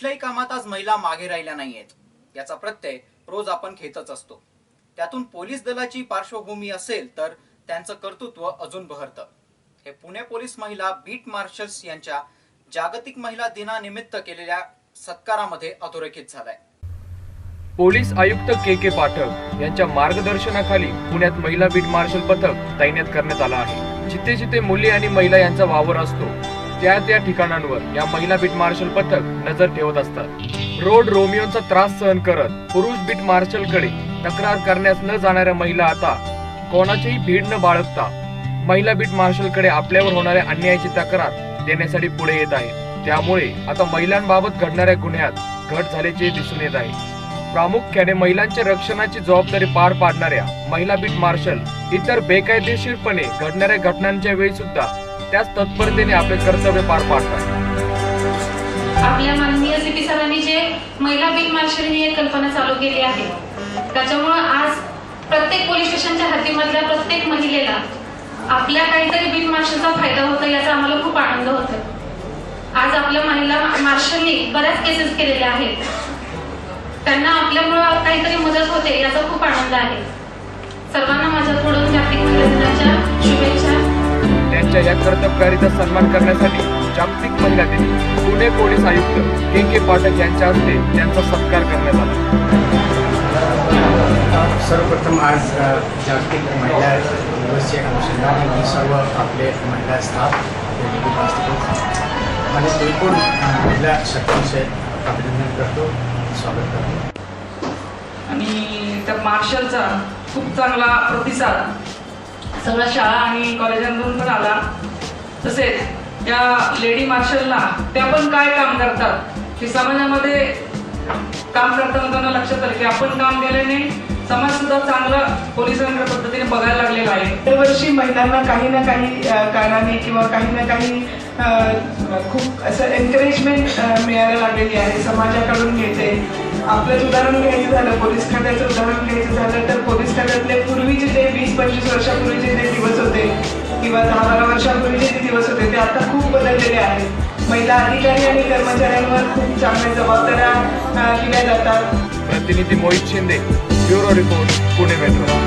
कुठल्याही कामात आज महिला मागे राहिल्या नाहीयेत. याचा प्रत्यय रोज आपण घेतच असतो. त्यातून पोलीस दलाची पार्श्वभूमी असेल तर त्यांचं कर्तृत्व अजून बहरतं. हे पुणे पोलीस महिला बीट मार्शल्स यांच्या जागतिक महिला दिनानिमित्त केलेल्या सत्कारामध्ये अधोरेखित झालाय. पोलीस आयुक्त के के पाठक यांच्या मार्गदर्शनाखाली पुण्यात महिला बीट मार्शल पथक तैनात करण्यात आलं आहे. जिथे जिथे मुली आणि महिला यांचा वावर असतो त्या त्या ठिकाणांवर या महिला बीट मार्शल पथक नजर ठेवत असतात. रोड रोमियोचा त्रास सहन करत पुरुष बीट मार्शलकडे तक्रार करण्यास न जाणाऱ्या महिला आता कोणाचीही भीड न बाळगता महिला बीट मार्शलकडे आपल्यावर होणाऱ्या अन्यायाची तक्रार देण्यासाठी पुढे येत आहे त्यामुळे आता महिलांबाबत घडणाऱ्या गुन्ह्यात घट झाल्याचे दिसून येत आहे. प्रामुख्याने महिलांच्या रक्षणाची जबाबदारी पार पाडणाऱ्या महिला बीट मार्शल इतर बेकायदेशीरपणे घडणाऱ्या घटनांच्या वेळी सुद्धा त्याच तत्परतेने आपले कर्तव्य पार पाडतात. आपल्या माननीय सीपी सरांनी जे महिला बीट मार्शल ही एक कल्पना चालू केली आहे त्याच्यामुळं आज प्रत्येक पोलीस स्टेशनच्या हद्दीमधल्या प्रत्येक महिलेला आपल्या काहीतरी बीट मार्शलचा फायदा होतो याचा आम्हाला खूप आनंद होतो आज आपल्या महिला मार्शलनी बऱ्याच केसेस केलेल्या आहेत. त्यांना आपल्यामुळं काहीतरी मदत होते याचा खूप आनंद आहे. सर्वांना माझ्याकडून जागतिक कर्तबगारीचा सन्मान करण्यासाठी जागतिक महिला दिन पुणे पोलीस आयुक्त के के पाठक यांच्या हस्ते त्यांचा सत्कार करण्यात आला. सर्वप्रथम आज जागतिक महिला दिवसच्या अनुषंगाने मी सर्व आपले महिला स्टाफ उपस्थित आणि एकूण महिला शक्तीचे अभिनंदन करतो स्वागत करतो. आणि त्या मार्शलचा खूप चांगला प्रतिसाद. सगळ्या शाळा आणि कॉलेजांमधून पण आला. तसेच या लेडी मार्शलला त्या पण काय काम करतात? की समाजामध्ये काम करताना लक्षात आलं की आपण काम केल्याने समाज सुद्धा चांगला पोलिसांच्या पद्धतीने बघायला लागलेला आहे. दरवर्षी महिलांना काही ना काही कारणाने किंवा काही ना काही खूप असं एनकरेजमेंट मिळायला लागलेली आहे. समाजाकडून मिळते आपलंच उदाहरण घ्यायचं झालं पोलीस खात्याचं उदाहरण घ्यायचं झालं तर पोलीस खात्यातले पूर्वीचे जे वीस पंचवीस वर्षापूर्वीचे जे किंवा दहा बारा वर्षांपूर्वी जे दिवस होते ते आता खूप बदललेले आहेत. महिला अधिकारी आणि कर्मचाऱ्यांवर खूप चांगल्या जबाबदाऱ्या दिल्या जातात. प्रतिनिधी Mohit Shinde bureau report Pune metro.